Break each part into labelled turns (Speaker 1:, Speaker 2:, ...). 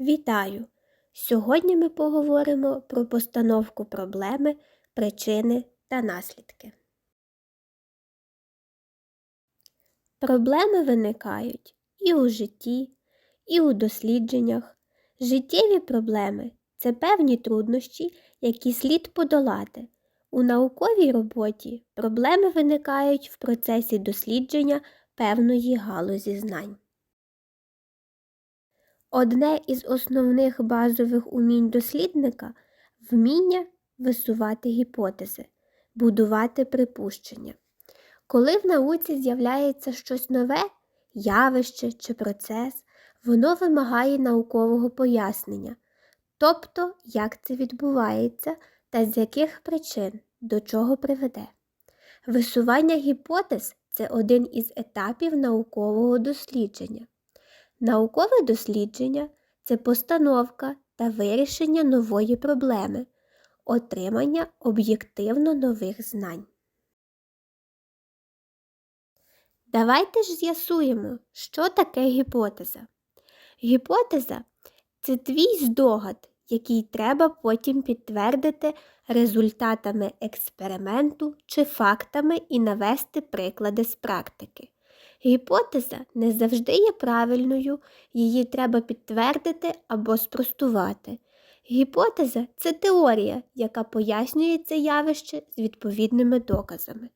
Speaker 1: Вітаю! Сьогодні ми поговоримо про постановку проблеми, причини та наслідки. Проблеми виникають і у житті, і у дослідженнях. Життєві проблеми це певні труднощі, які слід подолати. У науковій роботі проблеми виникають в процесі дослідження певної галузі знань. Одне із основних базових умінь дослідника вміння висувати гіпотези, будувати припущення. Коли в науці з'являється щось нове, явище чи процес, воно вимагає наукового пояснення, тобто як це відбувається та з яких причин до чого приведе. Висування гіпотез це один із етапів наукового дослідження. Наукове дослідження це постановка та вирішення нової проблеми, отримання об'єктивно нових знань. Давайте ж з'ясуємо, що таке гіпотеза. Гіпотеза це твій здогад, який треба потім підтвердити результатами експерименту чи фактами і навести приклади з практики. Гіпотеза не завжди є правильною, її треба підтвердити або спростувати. Гіпотеза це теорія, яка пояснює це явище з відповідними доказами.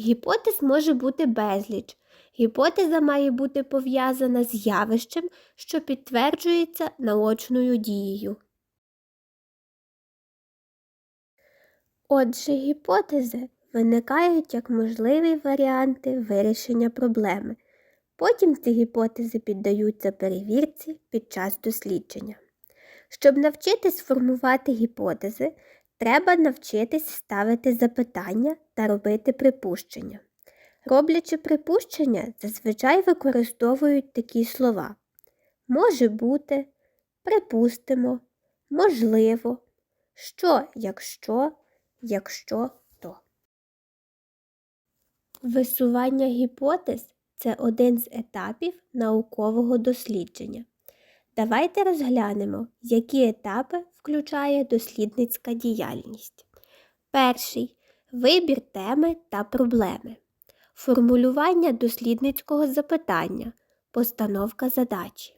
Speaker 1: Гіпотез може бути безліч. Гіпотеза має бути пов'язана з явищем, що підтверджується наочною дією. Отже, гіпотези виникають як можливі варіанти вирішення проблеми. Потім ці гіпотези піддаються перевірці під час дослідження. Щоб навчитись формувати гіпотези, треба навчитись ставити запитання та робити припущення. Роблячи припущення, зазвичай використовують такі слова може бути, припустимо, можливо, що, якщо, якщо. Висування гіпотез це один з етапів наукового дослідження. Давайте розглянемо, які етапи включає дослідницька діяльність. Перший вибір теми та проблеми, формулювання дослідницького запитання, постановка задачі.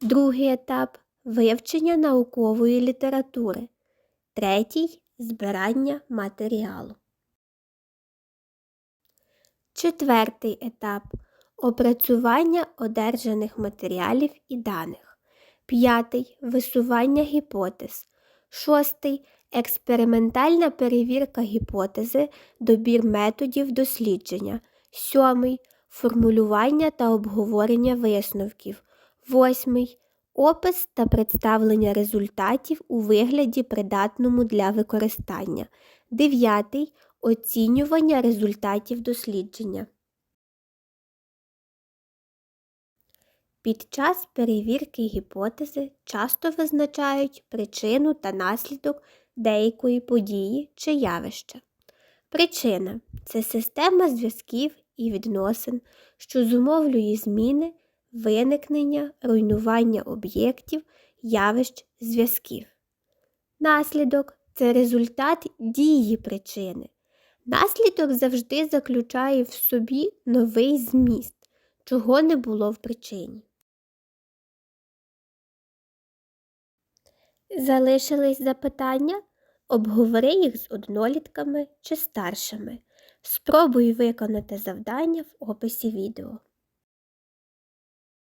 Speaker 1: Другий етап вивчення наукової літератури. Третій збирання матеріалу. Четвертий етап опрацювання одержаних матеріалів і даних. П'ятий висування гіпотез. Шостий експериментальна перевірка гіпотези, добір методів дослідження. Сьомий формулювання та обговорення висновків. Восьмий опис та представлення результатів у вигляді придатному для використання. Дев'ятий оцінювання результатів дослідження. Під час перевірки гіпотези часто визначають причину та наслідок деякої події чи явища. Причина це система зв'язків і відносин, що зумовлює зміни, виникнення, руйнування об'єктів, явищ зв'язків. Наслідок це результат дії причини. Наслідок завжди заключає в собі новий зміст, чого не було в причині. Залишились запитання? Обговори їх з однолітками чи старшими. Спробуй виконати завдання в описі відео.